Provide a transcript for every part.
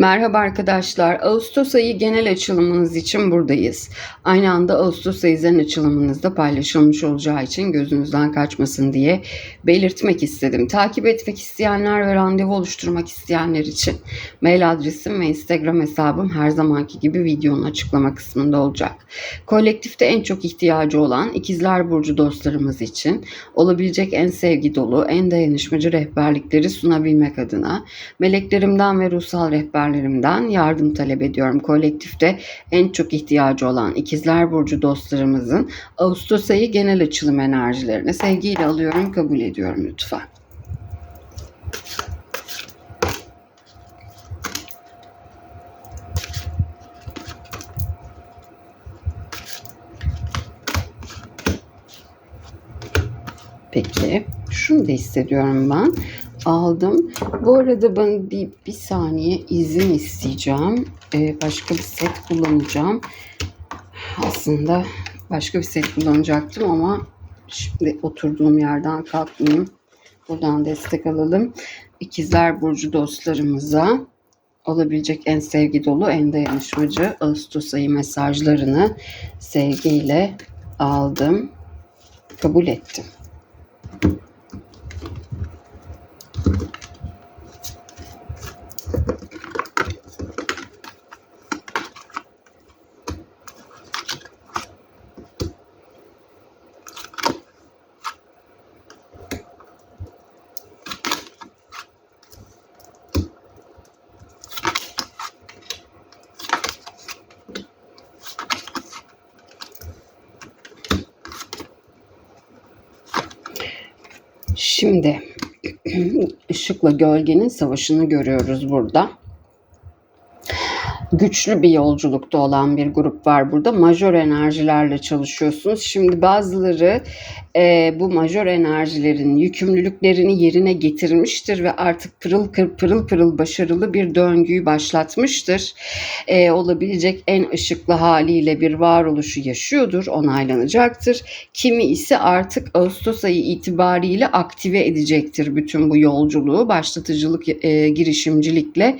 Merhaba arkadaşlar. Ağustos ayı genel açılımınız için buradayız. Aynı anda Ağustos ayı zen açılımınızda paylaşılmış olacağı için gözünüzden kaçmasın diye belirtmek istedim. Takip etmek isteyenler ve randevu oluşturmak isteyenler için mail adresim ve Instagram hesabım her zamanki gibi videonun açıklama kısmında olacak. Kolektifte en çok ihtiyacı olan ikizler burcu dostlarımız için olabilecek en sevgi dolu, en dayanışmacı rehberlikleri sunabilmek adına meleklerimden ve ruhsal rehberlerimden yardım talep ediyorum. Kolektifte en çok ihtiyacı olan ikizler burcu dostlarımızın Ağustos ayı genel açılım enerjilerini sevgiyle alıyorum, kabul ediyorum lütfen. Peki, şunu da hissediyorum ben. Aldım. Bu arada ben bir, bir saniye izin isteyeceğim. Ee, başka bir set kullanacağım. Aslında başka bir set kullanacaktım ama şimdi oturduğum yerden kalkmayayım. Buradan destek alalım. İkizler Burcu dostlarımıza olabilecek en sevgi dolu, en dayanışmacı Ağustos ayı mesajlarını sevgiyle aldım. Kabul ettim. Şimdi ışıkla gölgenin savaşını görüyoruz burada. Güçlü bir yolculukta olan bir grup var burada. Majör enerjilerle çalışıyorsunuz. Şimdi bazıları e, bu majör enerjilerin yükümlülüklerini yerine getirmiştir ve artık pırıl pırıl pırıl, pırıl başarılı bir döngüyü başlatmıştır. E, olabilecek en ışıklı haliyle bir varoluşu yaşıyordur, onaylanacaktır. Kimi ise artık Ağustos ayı itibariyle aktive edecektir bütün bu yolculuğu başlatıcılık e, girişimcilikle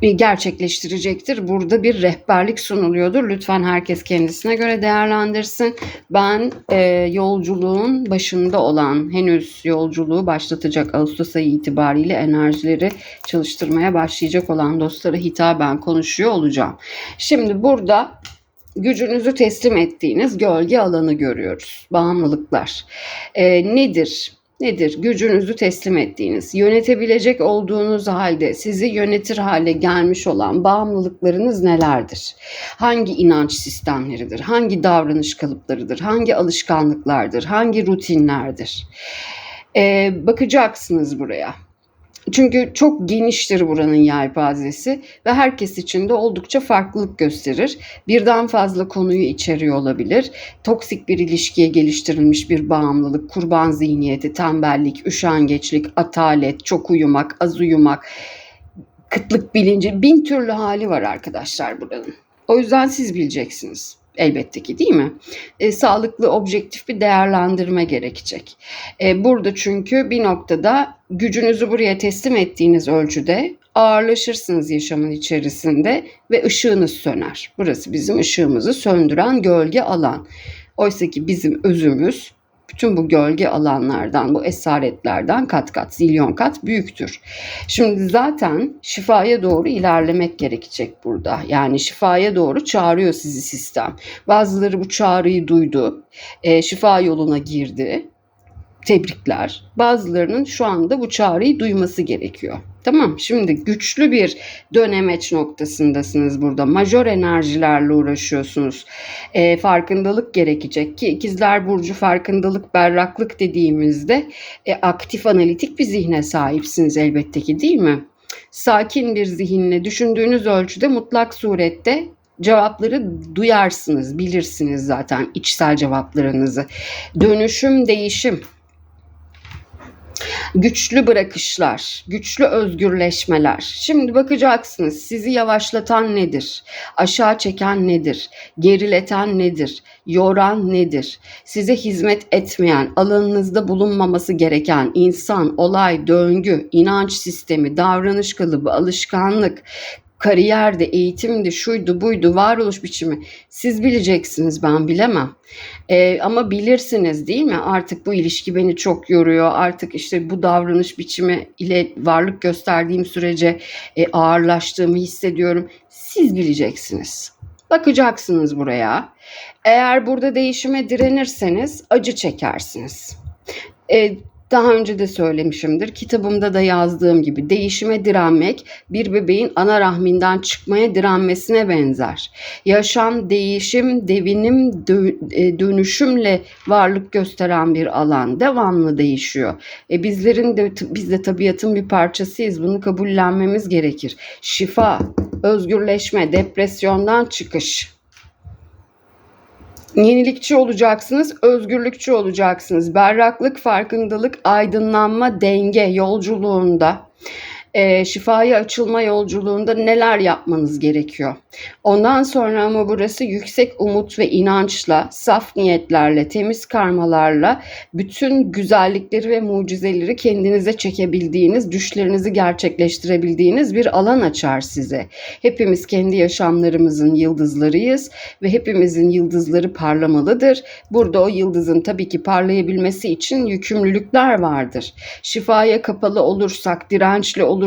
gerçekleştirecektir. Burada bir rehberlik sunuluyordur. Lütfen herkes kendisine göre değerlendirsin. Ben e, yolculuğun başında olan, henüz yolculuğu başlatacak Ağustos ayı itibariyle enerjileri çalıştırmaya başlayacak olan dostlara hitaben konuşuyor olacağım. Şimdi burada gücünüzü teslim ettiğiniz gölge alanı görüyoruz. Bağımlılıklar. E, nedir? Nedir? Gücünüzü teslim ettiğiniz, yönetebilecek olduğunuz halde sizi yönetir hale gelmiş olan bağımlılıklarınız nelerdir? Hangi inanç sistemleridir? Hangi davranış kalıplarıdır? Hangi alışkanlıklardır? Hangi rutinlerdir? Ee, bakacaksınız buraya. Çünkü çok geniştir buranın yelpazesi ve herkes için de oldukça farklılık gösterir. Birden fazla konuyu içeriyor olabilir. Toksik bir ilişkiye geliştirilmiş bir bağımlılık, kurban zihniyeti, tembellik, üşengeçlik, atalet, çok uyumak, az uyumak, kıtlık bilinci bin türlü hali var arkadaşlar buranın. O yüzden siz bileceksiniz. Elbette ki değil mi? E, sağlıklı, objektif bir değerlendirme gerekecek. E, burada çünkü bir noktada gücünüzü buraya teslim ettiğiniz ölçüde ağırlaşırsınız yaşamın içerisinde ve ışığınız söner. Burası bizim ışığımızı söndüren gölge alan. Oysa ki bizim özümüz bütün bu gölge alanlardan, bu esaretlerden kat kat, zilyon kat büyüktür. Şimdi zaten şifaya doğru ilerlemek gerekecek burada. Yani şifaya doğru çağırıyor sizi sistem. Bazıları bu çağrıyı duydu, e, şifa yoluna girdi tebrikler. Bazılarının şu anda bu çağrıyı duyması gerekiyor. Tamam şimdi güçlü bir dönemeç noktasındasınız burada. Majör enerjilerle uğraşıyorsunuz. E, farkındalık gerekecek ki ikizler burcu farkındalık, berraklık dediğimizde e, aktif analitik bir zihne sahipsiniz elbette ki değil mi? Sakin bir zihinle düşündüğünüz ölçüde mutlak surette cevapları duyarsınız, bilirsiniz zaten içsel cevaplarınızı. Dönüşüm, değişim Güçlü bırakışlar, güçlü özgürleşmeler. Şimdi bakacaksınız sizi yavaşlatan nedir? Aşağı çeken nedir? Gerileten nedir? Yoran nedir? Size hizmet etmeyen, alanınızda bulunmaması gereken insan, olay, döngü, inanç sistemi, davranış kalıbı, alışkanlık, kariyerde, eğitimde, şuydu buydu, varoluş biçimi. Siz bileceksiniz ben bilemem. Ee, ama bilirsiniz değil mi? Artık bu ilişki beni çok yoruyor. Artık işte bu davranış biçimi ile varlık gösterdiğim sürece e, ağırlaştığımı hissediyorum. Siz bileceksiniz. Bakacaksınız buraya. Eğer burada değişime direnirseniz acı çekersiniz. E, daha önce de söylemişimdir. Kitabımda da yazdığım gibi değişime direnmek bir bebeğin ana rahminden çıkmaya direnmesine benzer. Yaşam, değişim, devinim, dö- e, dönüşümle varlık gösteren bir alan. Devamlı değişiyor. E bizlerin de biz de tabiatın bir parçasıyız. Bunu kabullenmemiz gerekir. Şifa, özgürleşme, depresyondan çıkış. Yenilikçi olacaksınız, özgürlükçü olacaksınız. Berraklık, farkındalık, aydınlanma, denge yolculuğunda e, şifaya açılma yolculuğunda neler yapmanız gerekiyor? Ondan sonra ama burası yüksek umut ve inançla, saf niyetlerle, temiz karmalarla bütün güzellikleri ve mucizeleri kendinize çekebildiğiniz, düşlerinizi gerçekleştirebildiğiniz bir alan açar size. Hepimiz kendi yaşamlarımızın yıldızlarıyız ve hepimizin yıldızları parlamalıdır. Burada o yıldızın tabii ki parlayabilmesi için yükümlülükler vardır. Şifaya kapalı olursak, dirençli olursak,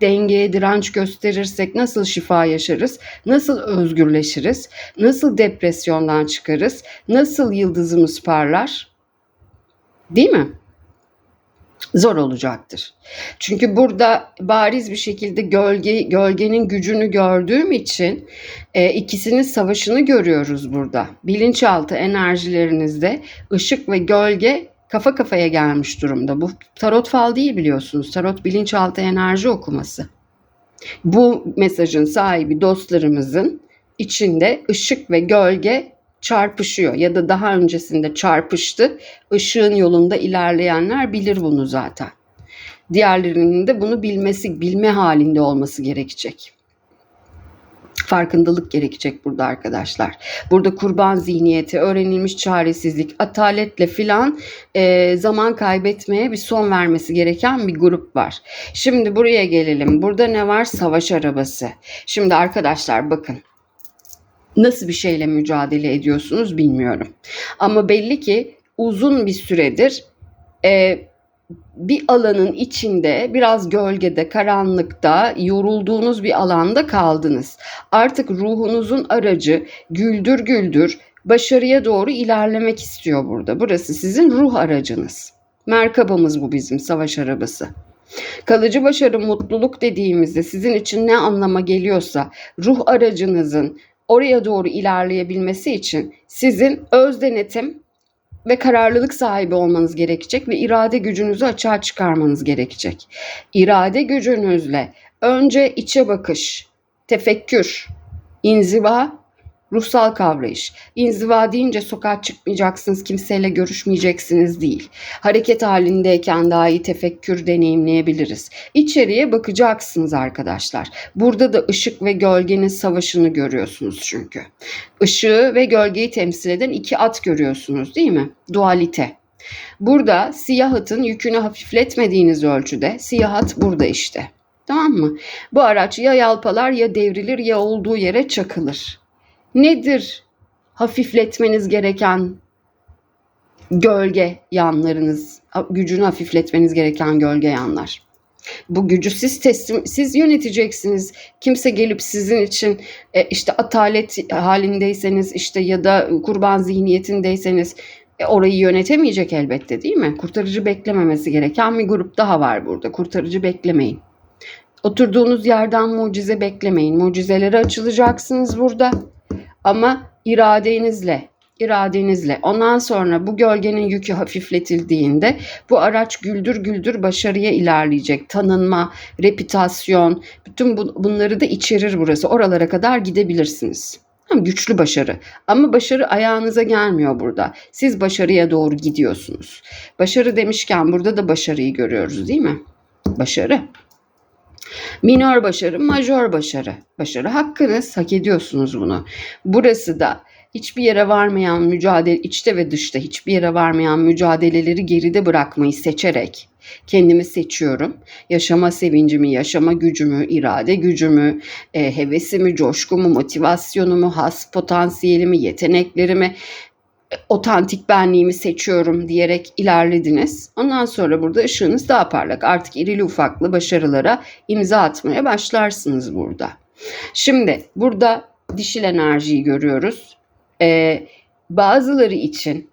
dengeye direnç gösterirsek nasıl şifa yaşarız? Nasıl özgürleşiriz? Nasıl depresyondan çıkarız? Nasıl yıldızımız parlar? Değil mi? Zor olacaktır. Çünkü burada bariz bir şekilde gölge gölgenin gücünü gördüğüm için e, ikisinin savaşını görüyoruz burada. Bilinçaltı enerjilerinizde ışık ve gölge kafa kafaya gelmiş durumda. Bu tarot fal değil biliyorsunuz. Tarot bilinçaltı enerji okuması. Bu mesajın sahibi dostlarımızın içinde ışık ve gölge çarpışıyor ya da daha öncesinde çarpıştı. Işığın yolunda ilerleyenler bilir bunu zaten. Diğerlerinin de bunu bilmesi, bilme halinde olması gerekecek farkındalık gerekecek burada arkadaşlar. Burada kurban zihniyeti, öğrenilmiş çaresizlik, ataletle filan e, zaman kaybetmeye bir son vermesi gereken bir grup var. Şimdi buraya gelelim. Burada ne var? Savaş arabası. Şimdi arkadaşlar bakın nasıl bir şeyle mücadele ediyorsunuz bilmiyorum. Ama belli ki uzun bir süredir e, bir alanın içinde biraz gölgede, karanlıkta, yorulduğunuz bir alanda kaldınız. Artık ruhunuzun aracı güldür güldür başarıya doğru ilerlemek istiyor burada. Burası sizin ruh aracınız. Merkabımız bu bizim savaş arabası. Kalıcı başarı, mutluluk dediğimizde sizin için ne anlama geliyorsa ruh aracınızın oraya doğru ilerleyebilmesi için sizin öz denetim ve kararlılık sahibi olmanız gerekecek ve irade gücünüzü açığa çıkarmanız gerekecek. İrade gücünüzle önce içe bakış, tefekkür, inziva, ruhsal kavrayış. İnziva deyince sokağa çıkmayacaksınız, kimseyle görüşmeyeceksiniz değil. Hareket halindeyken dahi tefekkür deneyimleyebiliriz. İçeriye bakacaksınız arkadaşlar. Burada da ışık ve gölgenin savaşını görüyorsunuz çünkü. Işığı ve gölgeyi temsil eden iki at görüyorsunuz değil mi? Dualite. Burada siyah atın yükünü hafifletmediğiniz ölçüde siyah at burada işte. Tamam mı? Bu araç ya yalpalar ya devrilir ya olduğu yere çakılır. Nedir hafifletmeniz gereken gölge yanlarınız, gücünü hafifletmeniz gereken gölge yanlar? Bu gücü siz teslim, siz yöneteceksiniz. Kimse gelip sizin için e, işte atalet halindeyseniz işte ya da kurban zihniyetindeyseniz e, orayı yönetemeyecek elbette değil mi? Kurtarıcı beklememesi gereken bir grup daha var burada. Kurtarıcı beklemeyin. Oturduğunuz yerden mucize beklemeyin. Mucizelere açılacaksınız burada. Ama iradenizle, iradenizle. Ondan sonra bu gölgenin yükü hafifletildiğinde bu araç güldür güldür başarıya ilerleyecek. Tanınma, reputasyon, bütün bu, bunları da içerir burası. Oralara kadar gidebilirsiniz. Tamam, güçlü başarı. Ama başarı ayağınıza gelmiyor burada. Siz başarıya doğru gidiyorsunuz. Başarı demişken burada da başarıyı görüyoruz değil mi? Başarı. Minör başarı, majör başarı. Başarı hakkınız, hak ediyorsunuz bunu. Burası da hiçbir yere varmayan mücadele, içte ve dışta hiçbir yere varmayan mücadeleleri geride bırakmayı seçerek kendimi seçiyorum. Yaşama sevincimi, yaşama gücümü, irade gücümü, e, hevesimi, coşkumu, motivasyonumu, has potansiyelimi, yeteneklerimi, otantik benliğimi seçiyorum diyerek ilerlediniz. Ondan sonra burada ışığınız daha parlak. Artık irili ufaklı başarılara imza atmaya başlarsınız burada. Şimdi burada dişil enerjiyi görüyoruz. Ee, bazıları için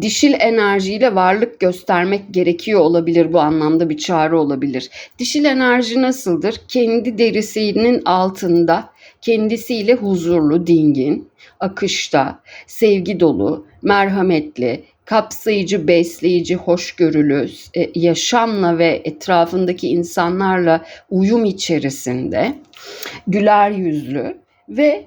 dişil enerjiyle varlık göstermek gerekiyor olabilir bu anlamda bir çağrı olabilir. Dişil enerji nasıldır? Kendi derisinin altında kendisiyle huzurlu, dingin, akışta, sevgi dolu, merhametli, kapsayıcı, besleyici, hoşgörülü, e, yaşamla ve etrafındaki insanlarla uyum içerisinde, güler yüzlü ve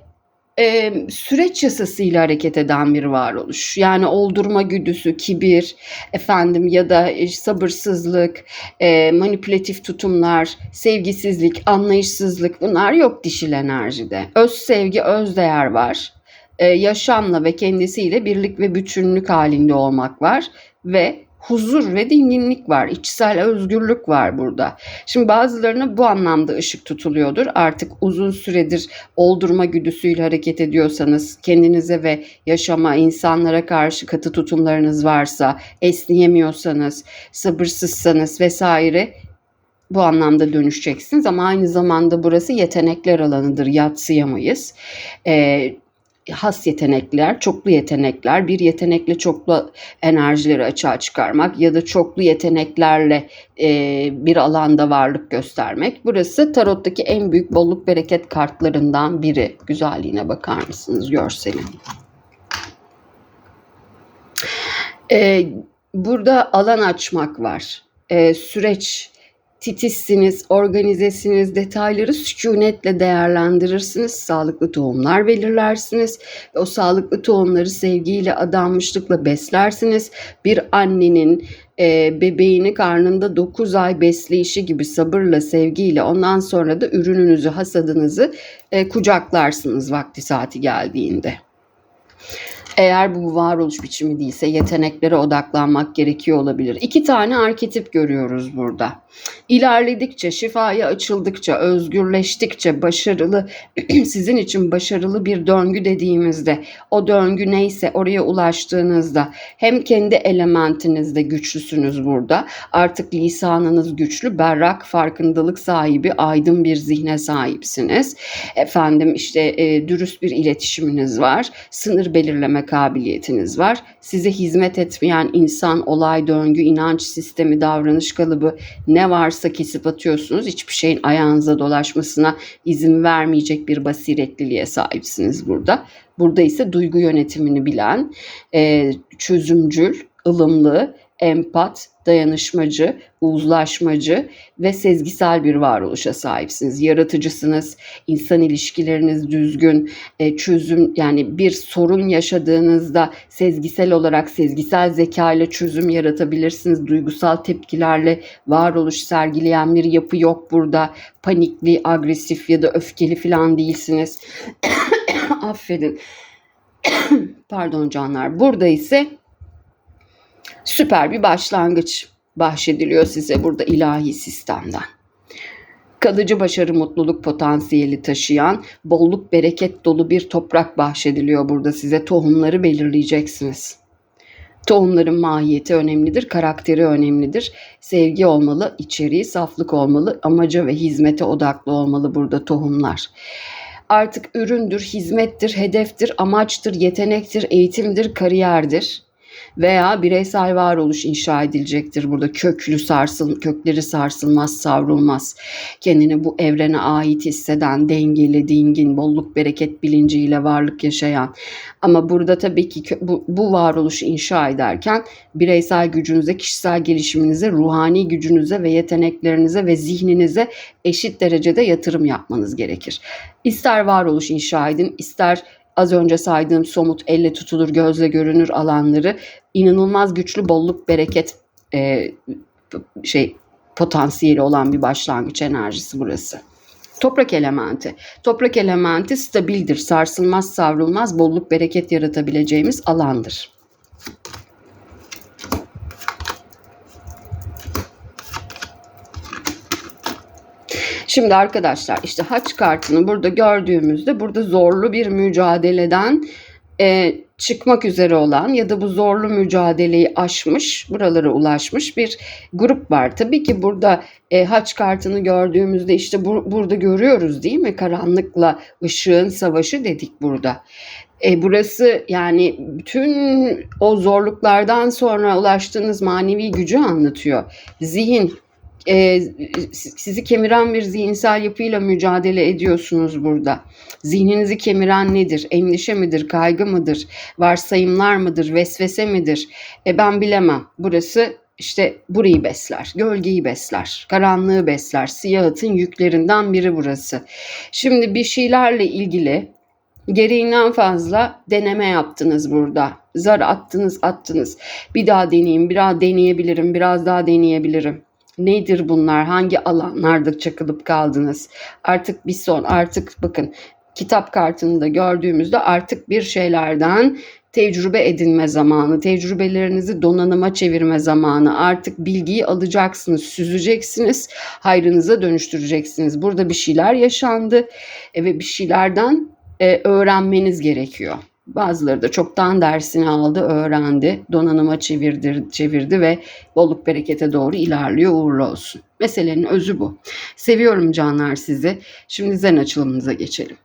e, süreç yasasıyla hareket eden bir varoluş. Yani oldurma güdüsü, kibir, efendim ya da e, sabırsızlık, e, manipülatif tutumlar, sevgisizlik, anlayışsızlık bunlar yok dişil enerjide. Öz sevgi, öz değer var. E, yaşamla ve kendisiyle birlik ve bütünlük halinde olmak var ve huzur ve dinginlik var. içsel özgürlük var burada. Şimdi bazılarına bu anlamda ışık tutuluyordur. Artık uzun süredir oldurma güdüsüyle hareket ediyorsanız, kendinize ve yaşama, insanlara karşı katı tutumlarınız varsa, esneyemiyorsanız, sabırsızsanız vesaire bu anlamda dönüşeceksiniz ama aynı zamanda burası yetenekler alanıdır yatsıyamayız. Ee, has yetenekler, çoklu yetenekler, bir yetenekle çoklu enerjileri açığa çıkarmak ya da çoklu yeteneklerle e, bir alanda varlık göstermek. Burası tarottaki en büyük bolluk bereket kartlarından biri. Güzelliğine bakar mısınız görselin? E, burada alan açmak var. E, süreç titizsiniz, organizesiniz, detayları sükunetle değerlendirirsiniz, sağlıklı tohumlar belirlersiniz ve o sağlıklı tohumları sevgiyle, adanmışlıkla beslersiniz. Bir annenin e, bebeğini karnında 9 ay besleyişi gibi sabırla, sevgiyle ondan sonra da ürününüzü, hasadınızı e, kucaklarsınız vakti saati geldiğinde. Eğer bu varoluş biçimi değilse yeteneklere odaklanmak gerekiyor olabilir. İki tane arketip görüyoruz burada. İlerledikçe, şifaya açıldıkça, özgürleştikçe başarılı, sizin için başarılı bir döngü dediğimizde, o döngü neyse oraya ulaştığınızda hem kendi elementinizde güçlüsünüz burada. Artık lisanınız güçlü, berrak, farkındalık sahibi, aydın bir zihne sahipsiniz. Efendim işte e, dürüst bir iletişiminiz var. Sınır belirleme kabiliyetiniz var. Size hizmet etmeyen insan, olay, döngü, inanç sistemi, davranış kalıbı ne varsa kesip atıyorsunuz. Hiçbir şeyin ayağınıza dolaşmasına izin vermeyecek bir basiretliliğe sahipsiniz burada. Burada ise duygu yönetimini bilen, e, çözümcül, ılımlı, empat, dayanışmacı, uzlaşmacı ve sezgisel bir varoluşa sahipsiniz. Yaratıcısınız, insan ilişkileriniz düzgün, e, çözüm yani bir sorun yaşadığınızda sezgisel olarak sezgisel zeka ile çözüm yaratabilirsiniz. Duygusal tepkilerle varoluş sergileyen bir yapı yok burada. Panikli, agresif ya da öfkeli falan değilsiniz. Affedin. Pardon canlar. Burada ise süper bir başlangıç bahşediliyor size burada ilahi sistemden. Kalıcı başarı, mutluluk potansiyeli taşıyan, bolluk, bereket dolu bir toprak bahşediliyor burada size. Tohumları belirleyeceksiniz. Tohumların mahiyeti önemlidir, karakteri önemlidir. Sevgi olmalı, içeriği saflık olmalı, amaca ve hizmete odaklı olmalı burada tohumlar. Artık üründür, hizmettir, hedeftir, amaçtır, yetenektir, eğitimdir, kariyerdir veya bireysel varoluş inşa edilecektir. Burada köklü sarsıl, kökleri sarsılmaz, savrulmaz. Kendini bu evrene ait hisseden, dengeli, dingin, bolluk, bereket bilinciyle varlık yaşayan. Ama burada tabii ki bu, bu varoluşu inşa ederken bireysel gücünüze, kişisel gelişiminize, ruhani gücünüze ve yeteneklerinize ve zihninize eşit derecede yatırım yapmanız gerekir. İster varoluş inşa edin, ister az önce saydığım somut elle tutulur gözle görünür alanları inanılmaz güçlü bolluk bereket e, şey potansiyeli olan bir başlangıç enerjisi burası. Toprak elementi. Toprak elementi stabildir, sarsılmaz, savrulmaz, bolluk bereket yaratabileceğimiz alandır. Şimdi arkadaşlar işte haç kartını burada gördüğümüzde burada zorlu bir mücadeleden e, çıkmak üzere olan ya da bu zorlu mücadeleyi aşmış, buralara ulaşmış bir grup var. Tabii ki burada e, haç kartını gördüğümüzde işte bu, burada görüyoruz değil mi? Karanlıkla ışığın savaşı dedik burada. E, burası yani bütün o zorluklardan sonra ulaştığınız manevi gücü anlatıyor. Zihin, e, sizi kemiren bir zihinsel yapıyla mücadele ediyorsunuz burada. Zihninizi kemiren nedir? Endişe midir? Kaygı mıdır? Varsayımlar mıdır? Vesvese midir? E, ben bilemem. Burası işte burayı besler, gölgeyi besler, karanlığı besler. Siyahıtın yüklerinden biri burası. Şimdi bir şeylerle ilgili gereğinden fazla deneme yaptınız burada. Zar attınız attınız. Bir daha deneyeyim, bir daha deneyebilirim, biraz daha deneyebilirim. Nedir bunlar? Hangi alanlarda çakılıp kaldınız? Artık bir son, artık bakın kitap kartını da gördüğümüzde artık bir şeylerden tecrübe edinme zamanı, tecrübelerinizi donanıma çevirme zamanı. Artık bilgiyi alacaksınız, süzeceksiniz, hayrınıza dönüştüreceksiniz. Burada bir şeyler yaşandı e, ve bir şeylerden e, öğrenmeniz gerekiyor. Bazıları da çoktan dersini aldı, öğrendi, donanıma çevirdi, çevirdi ve bolluk berekete doğru ilerliyor. Uğurlu olsun. Meselenin özü bu. Seviyorum canlar sizi. Şimdi zen açılımımıza geçelim.